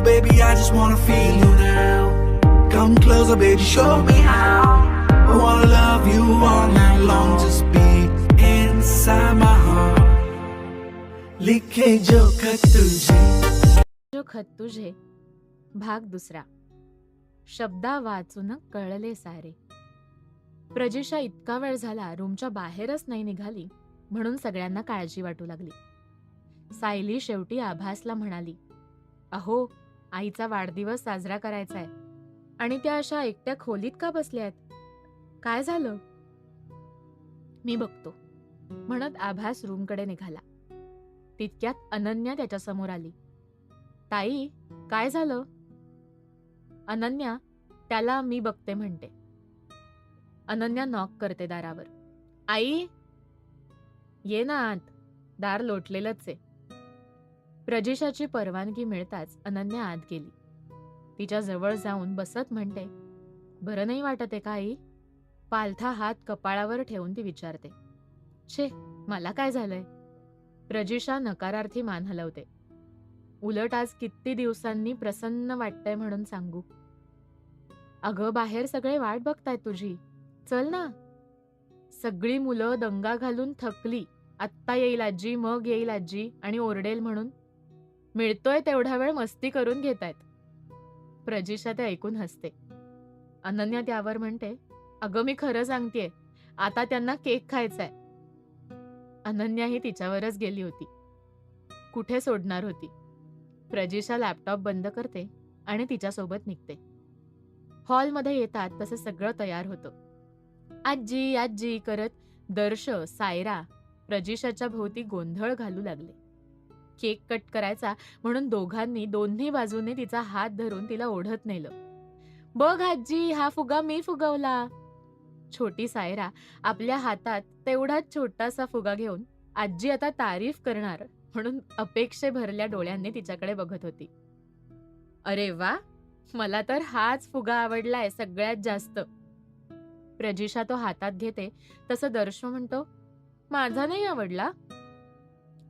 Oh, baby, I just wanna feel you now. Come closer, baby, show me how. I wanna love you all night long. Just be inside my heart. लिखे जो खत तुझे जो खत तुझे भाग दुसरा शब्दा वाचून कळले सारे प्रजेशा इतका वेळ झाला रूमच्या बाहेरच नाही निघाली म्हणून सगळ्यांना काळजी वाटू लागली सायली शेवटी आभासला म्हणाली अहो आईचा वाढदिवस साजरा करायचा आहे आणि त्या अशा एकट्या खोलीत का बसल्या आहेत? काय झालं? मी बघतो. म्हणत आभास रूमकडे निघाला. तितक्यात अनन्या त्याच्यासमोर आली. ताई काय झालं? अनन्या त्याला मी बघते म्हणते. अनन्या नॉक करते दारावर. आई! ये ना आत. दार लोटलेलंच आहे. प्रजेशाची परवानगी मिळताच अनन्या आत गेली. तिच्या जवळ जाऊन बसत म्हणते बरं नाही वाटत आहे का आई? पालथा हात कपाळावर ठेवून ती विचारते छे मला काय झालंय? प्रजेशा नकारार्थी मान हलवते. उलट आज किती दिवसांनी प्रसन्न वाटतंय म्हणून सांगू. अगं बाहेर सगळे वाट बघतायत तुझी. चल ना. सगळी मुलं दंगा घालून थकली. आत्ता येईल आजी मग येईल आजी आणि ओरडेल म्हणून मिळतोय तेवढा वेळ मस्ती करून घेतायत प्रजिशा ते ऐकून हसते. अनन्या त्यावर म्हणते अगं मी खरं सांगतेय आता त्यांना केक खायचाय. अनन्या ही तिच्यावरच गेली होती. कुठे सोडणार होती? प्रजिशा लॅपटॉप बंद करते आणि तिच्यासोबत निघते. हॉलमध्ये येतात तसं सगळं तयार होतं. आजी आजी करत दर्श सायरा प्रजिशाच्या भोवती गोंधळ घालू लागले. केक कट करायचा म्हणून दोघांनी दोन्ही बाजूने तिचा हात धरून तिला ओढत नेलं. बघ आजी हा फुगा मी फुगवला. छोटी सायरा आपल्या हातात तेवढाच छोटासा फुगा घेऊन आजी आता तारीफ करणार. म्हणून अपेक्षे भरल्या डोळ्यांनी तिच्याकडे बघत होती. अरे वा! मला तर हाच फुगा आवडलाय सगळ्यात जास्त. प्रजिशा तो हातात घेते तसं दर्श म्हणतो माझा नाही आवडला.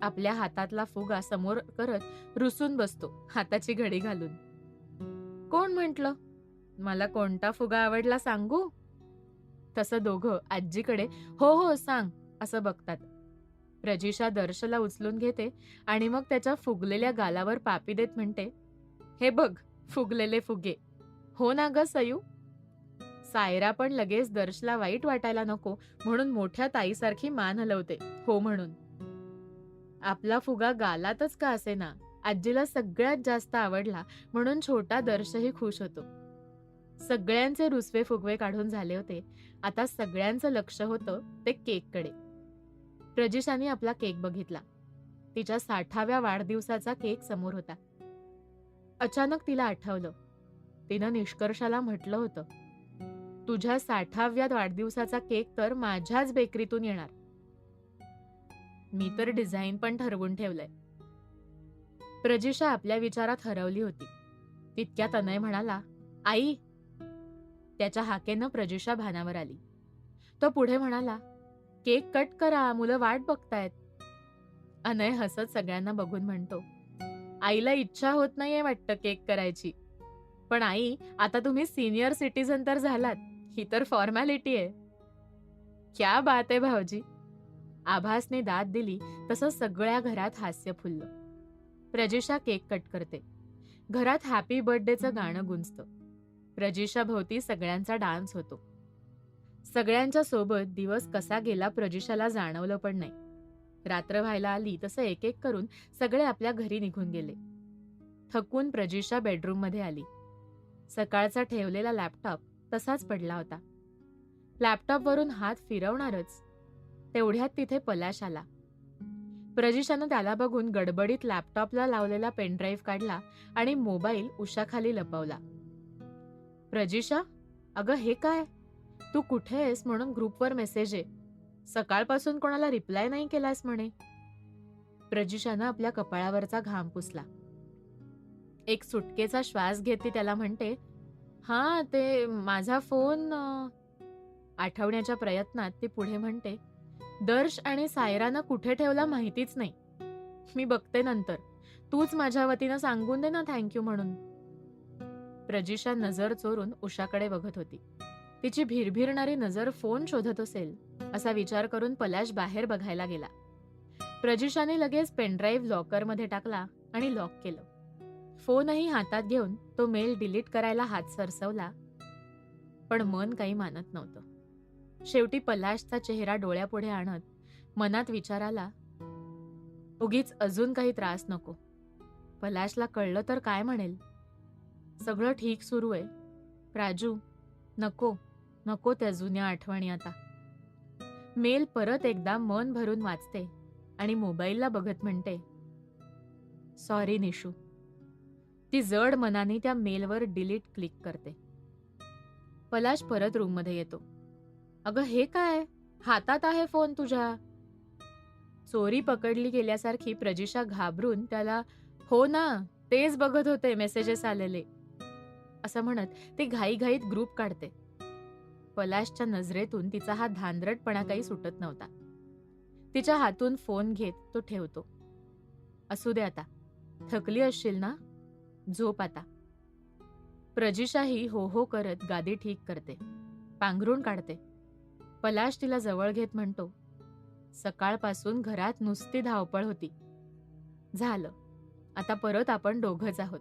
आपल्या हातातला फुगा समोर करत रुसून बसतो हाताची घडी घालून. कोण म्हटलं? मला कोणता फुगा आवडला सांगू? तसं दोघं आजीकडे हो हो सांग असं बघतात. प्रजिशा दर्शला उचलून घेते आणि मग त्याच्या फुगलेल्या गालावर पापी देत म्हणते हे बघ फुगलेले फुगे. हो ना ग सयू? सायरा पण लगेच दर्शला वाईट वाटायला नको म्हणून मोठ्या ताईसारखी मान हलवते हो म्हणून. आपला फुगा गालातच का असे ना आजीला सगळ्यात जास्त आवडला म्हणून छोटा दर्शही खुश होतो. सगळ्यांचे रुसवे फुगवे काढून झाले होते. आता सगळ्यांचं लक्ष होतं ते केककडे. प्रजिशाने आपला केक बघितला. तिच्या साठाव्या वाढदिवसाचा केक समोर होता. अचानक तिला आठवलं. तिनं निष्कर्षाला म्हटलं होतं तुझ्या साठाव्या वाढदिवसाचा केक तर माझ्याच बेकरीतून येणार. मी तर डिझाईन पण ठरवून ठेवलंय. प्रजिशा आपल्या विचारात हरवली होती. तितक्यात अनय म्हणाला आई. त्याच्या हाकेनं प्रजिशा भानावर आली. तो पुढे म्हणाला केक कट करा मुलं वाट बघतायत. अनय हसत सगळ्यांना बघून म्हणतो आईला इच्छा होत नाहीये वाटतं केक करायची. पण आई आता तुम्ही सिनियर सिटीझन तर झालात. ही तर फॉर्मॅलिटी आहे. क्या बात आहे भाऊजी. आभासने दाद दिली तसं सगळ्या घरात हास्य फुललं. प्रजेशा केक कट करते. घरात हॅपी बर्थडेचं गाणं गुंजतं. प्रजेशा भोवती सगळ्यांचा डान्स होतो. सगळ्यांच्या सोबत दिवस कसा गेला प्रजेशाला जाणवलं पण नाही. रात्र व्हायला आली तसं एक एक करून सगळे आपल्या घरी निघून गेले. थकून प्रजेशा बेडरूममध्ये आली. सकाळचा ठेवलेला लॅपटॉप तसाच पडला होता. लॅपटॉपवरून हात फिरवणारच तेवढ्यात तिथे पलाश आला. प्रजिशानं त्याला बघून गडबडीत लॅपटॉपला लावलेला पेनड्राईव्ह काढला आणि मोबाईल उशाखाली लपवला. प्रजिशा अगं हे काय? तू कुठे आहेस म्हणून ग्रुपवर मेसेज आहे सकाळपासून कोणाला रिप्लाय नाही केलास म्हणे. प्रजिशानं आपल्या कपाळावरचा घाम पुसला. एक सुटकेचा श्वास घेत ती त्याला म्हणते हा ते माझा फोन आठवण्याच्या प्रयत्नात ती पुढे म्हणते दर्श आणि सायरानं कुठे ठेवला माहितीच नाही. मी बघते नंतर. तूच माझ्या वतीनं सांगून दे ना थँक्यू म्हणून. प्रजिशा नजर चोरून उषाकडे बघत होती. तिची भिरभिरणारी नजर फोन शोधत असेल असा विचार करून पलाश बाहेर बघायला गेला. प्रजिशाने लगेच पेनड्राईव्ह लॉकरमध्ये टाकला आणि लॉक केलं. फोनही हातात घेऊन तो मेल डिलीट करायला हात सरसवला. पण मन काही मानत नव्हतं. शेवटी पलाशचा चेहरा डोळ्यापुढे आणत मनात विचार आला उगीच अजून काही त्रास नको. पलाशला कळलं तर काय म्हणेल? सगळं ठीक सुरू आहे. राजू नको नको त्या जुन्या आठवणी आता. मेल परत एकदा मन भरून वाचते आणि मोबाईलला बघत म्हणते सॉरी निशू. ती जड मनाने त्या मेलवर डिलीट क्लिक करते. पलाश परत रूममध्ये येतो. अगं हे काय? हातात आहे फोन तुझ्या. चोरी पकडली गेल्यासारखी प्रजिशा घाबरून त्याला हो ना तेच बघत होते मेसेजेस आलेले. असं म्हणत ती घाईघाईत ग्रुप काढते. पलाशच्या नजरेतून तिचा हा धांदरटपणा काही सुटत नव्हता. तिच्या हातून फोन घेत तो ठेवतो. असू दे आता. थकली असशील ना? झोप आता. प्रजिशाही हो हो करत गादी ठीक करते. पांघरून काढते. पलाश तिला जवळ घेत म्हणतो सकाळपासून घरात नुसती धावपळ होती. झालं. आता परत आपण दोघंच आहोत.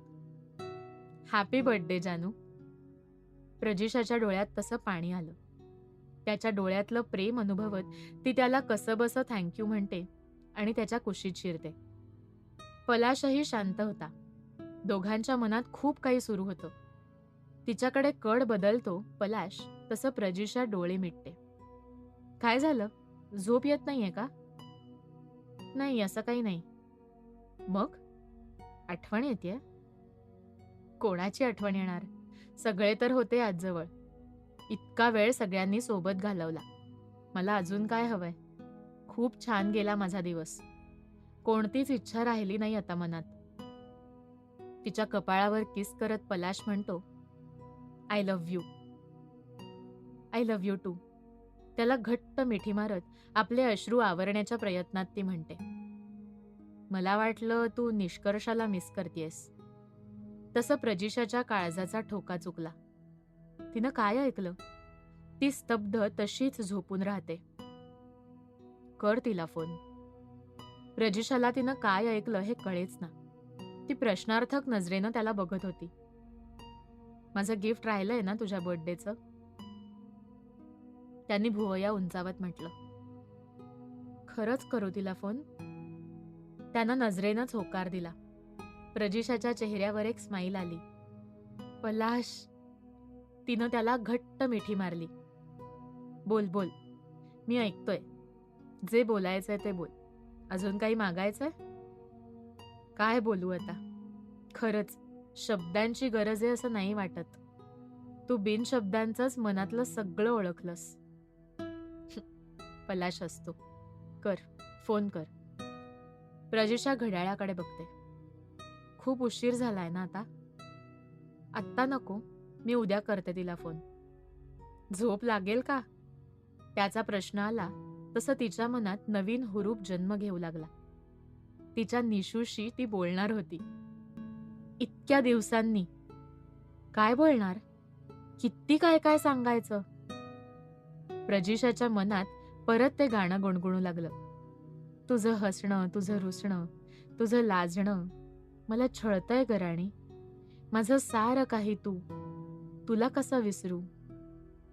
हॅपी बर्थडे जानू. प्रजिशाच्या डोळ्यात तसं पाणी आलं. त्याच्या डोळ्यातलं प्रेम अनुभवत ती त्याला कसंबसं थँक्यू म्हणते आणि त्याच्या कुशीत शिरते. पलाशही शांत होता. दोघांच्या मनात खूप काही सुरू होतं. तिच्याकडे कड बदलतो पलाश तसं प्रजिशा डोळे मिटते. काय झालं? झोप येत नाहीये का? नाही असं काही नाही. मग? आठवण येते कोणाची आठवण येणार? सगळे तर होते आजजवळ. इतका वेळ सगळ्यांनी सोबत घालवला. मला अजून काय हवंय? खूप छान गेला माझा दिवस. कोणतीच इच्छा राहिली नाही आता मनात. तिच्या कपाळावर किस करत पलाश म्हणतो I love you I love you too त्याला घट्ट मिठी मारत आपले अश्रू आवरण्याच्या प्रयत्नात ती म्हणते मला वाटलं तू निष्कर्षाला मिस करतेस तसं प्रजिशाच्या काळजाचा ठोका चुकला. तिनं काय ऐकलं? ती स्तब्ध तशीच झोपून राहते. कर तिला फोन प्रजिशाला तिनं काय ऐकलं हे कळेच ना. ती प्रश्नार्थक नजरेनं त्याला बघत होती. माझं गिफ्ट राहिलंय ना तुझ्या बर्थडेचं त्यांनी भुवया उंचावत म्हटलं. खरंच करू तिला फोन. त्यानं नजरेनंच होकार दिला. प्रजिशाच्या चेहऱ्यावर एक स्माईल आली. पलाश. तिनं त्याला घट्ट मिठी मारली. बोल बोल. मी ऐकतोय. जे बोलायचंय ते बोल. अजून काही मागायचंय? काय बोलू आता? खरंच शब्दांची गरज आहे असं नाही वाटत. तू बिन शब्दांचंच मनातलं सगळं ओळखलंस. पलाश असतो. कर फोन कर. प्रजेशा घड्याळाकडे बघते. खूप उशीर झालाय ना आता? आत्ता नको मी उद्या करते तिला फोन. झोप लागेल का? त्याचा प्रश्न आला तसं तिच्या मनात नवीन हुरूप जन्म घेऊ लागला. तिच्या निशूशी ती बोलणार होती. इतक्या दिवसांनी. काय बोलणार? किती काय काय सांगायचं? प्रजिशाच्या मनात परत ते गाणं गुणगुणू लागलं. तुझं हसणं तुझं रुसणं तुझं लाजणं मला छळतंय गराणी माझं सारं काही तू. तुला कसं विसरू?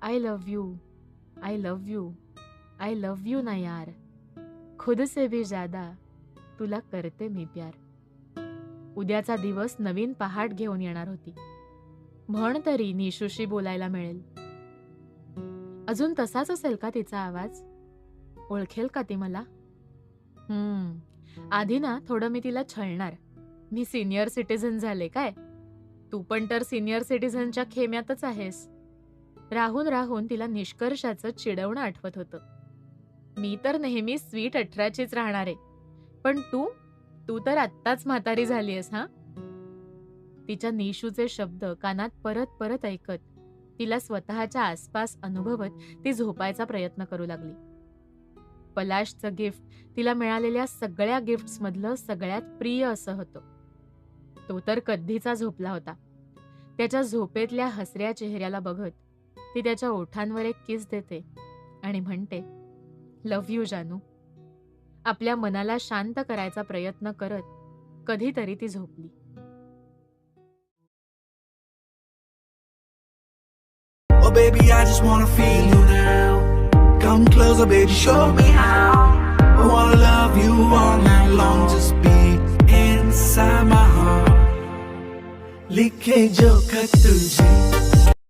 I love you I love you I love you ना यार. खुद से भी ज्यादा तुला करते मी प्यार. उद्याचा दिवस नवीन पहाट घेऊन येणार होती. म्हण तरी निशूशी बोलायला मिळेल. अजून तसाच असेल का तिचा आवाज? ओळखेल का ती मला? हम्म. आधी ना थोडं मी तिला छळणार. मी सिनियर सिटीझन झाले काय? तू पण तर सिनियर सिटीझनच्या खेम्यातच आहेस. राहून राहून तिला निष्कर्षाचं चिडवणं आठवत होतं. मी तर नेहमी स्वीट अठराचीच राहणार. आहे पण तू? तू तर आत्ताच म्हातारी झालीयस हा? तिच्या निशूचे शब्द कानात परत परत ऐकत तिला स्वतःच्या आसपास अनुभवत ती झोपायचा प्रयत्न करू लागली. पलाशचं गिफ्ट तिला मिळालेल्या सगळ्या गिफ्ट्समधलं सगळ्यात प्रिय असं होतं. तो तर कधीचा झोपला होता. त्याच्या झोपेतल्या हसऱ्या चेहऱ्याला बघत ती त्याच्या ओठांवर एक किस देते आणि म्हणते लव्ह यू जानू. आपल्या मनाला शांत करायचा प्रयत्न करत कधीतरी ती झोपली. Oh, baby, Come closer, baby, show me how. I wanna love you all night long, just be inside my heart. लिखे जो खत तुझे